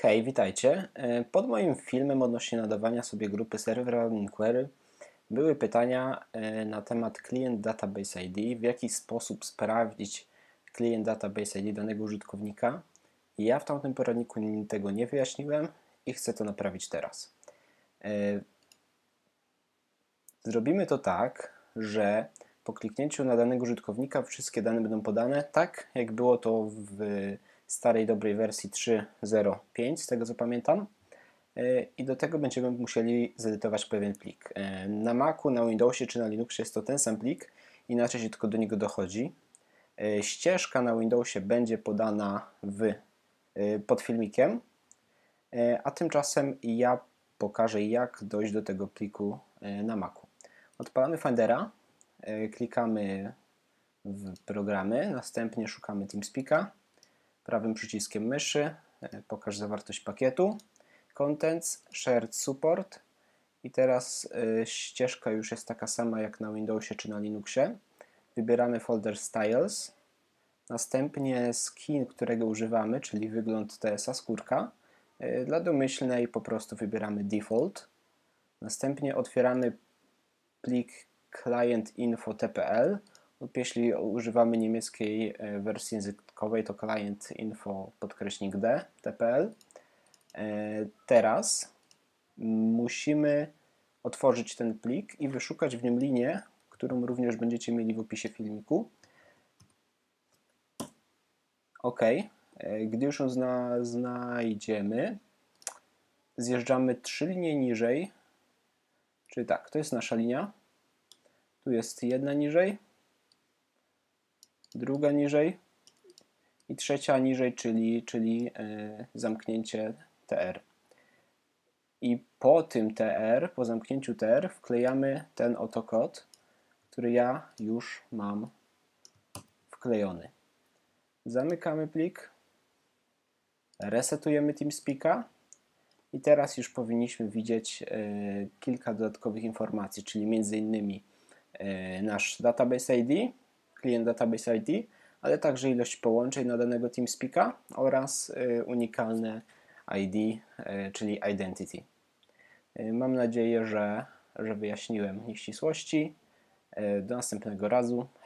Hej, witajcie. E, Pod moim filmem odnośnie nadawania sobie grupy Server Inquiry były pytania e, na temat Client Database ID, w jaki sposób sprawdzić Client Database ID danego użytkownika. Ja w tamtym poradniku tego nie wyjaśniłem i chcę to naprawić teraz. E, Zrobimy to tak, że po kliknięciu na danego użytkownika wszystkie dane będą podane tak, jak było to w starej dobrej wersji 3.0.5, z tego co pamiętam. E, I do tego będziemy musieli zedytować pewien plik. E, Na Macu, na Windowsie czy na Linuxie jest to ten sam plik, inaczej się tylko do niego dochodzi. E, Ścieżka na Windowsie będzie podana w, pod filmikiem, a tymczasem ja pokażę jak dojść do tego pliku na Macu. Odpalamy Findera, klikamy w programy, następnie szukamy TeamSpeaka, prawym przyciskiem myszy, e, pokaż zawartość pakietu, Contents, Shared Support i teraz e, ścieżka już jest taka sama jak na Windowsie czy na Linuxie. Wybieramy folder Styles, następnie skin, którego używamy, czyli wygląd TSA skórka. E, Dla domyślnej po prostu wybieramy Default. Następnie otwieramy plik clientinfo.tpl lub jeśli używamy niemieckiej e, wersji językowej, to clientinfo podkreśnik d tpl. E, Teraz musimy otworzyć ten plik i wyszukać w nim linię, którą również będziecie mieli w opisie filmiku. OK. E, Gdy już ją zna, znajdziemy, zjeżdżamy trzy linie niżej, czyli tak, to jest nasza linia, tu jest jedna niżej, druga niżej i trzecia niżej, czyli, czyli e, zamknięcie TR. I po tym TR, po zamknięciu TR, wklejamy ten oto kod, który ja już mam wklejony. Zamykamy plik, resetujemy TeamSpeaka i teraz już powinniśmy widzieć e, kilka dodatkowych informacji, czyli między innymi e, nasz database ID, klient database ID, ale także ilość połączeń na danego TeamSpeaka oraz e, unikalne ID, e, czyli identity. E, Mam nadzieję, że, że wyjaśniłem nieścisłości. Do następnego razu.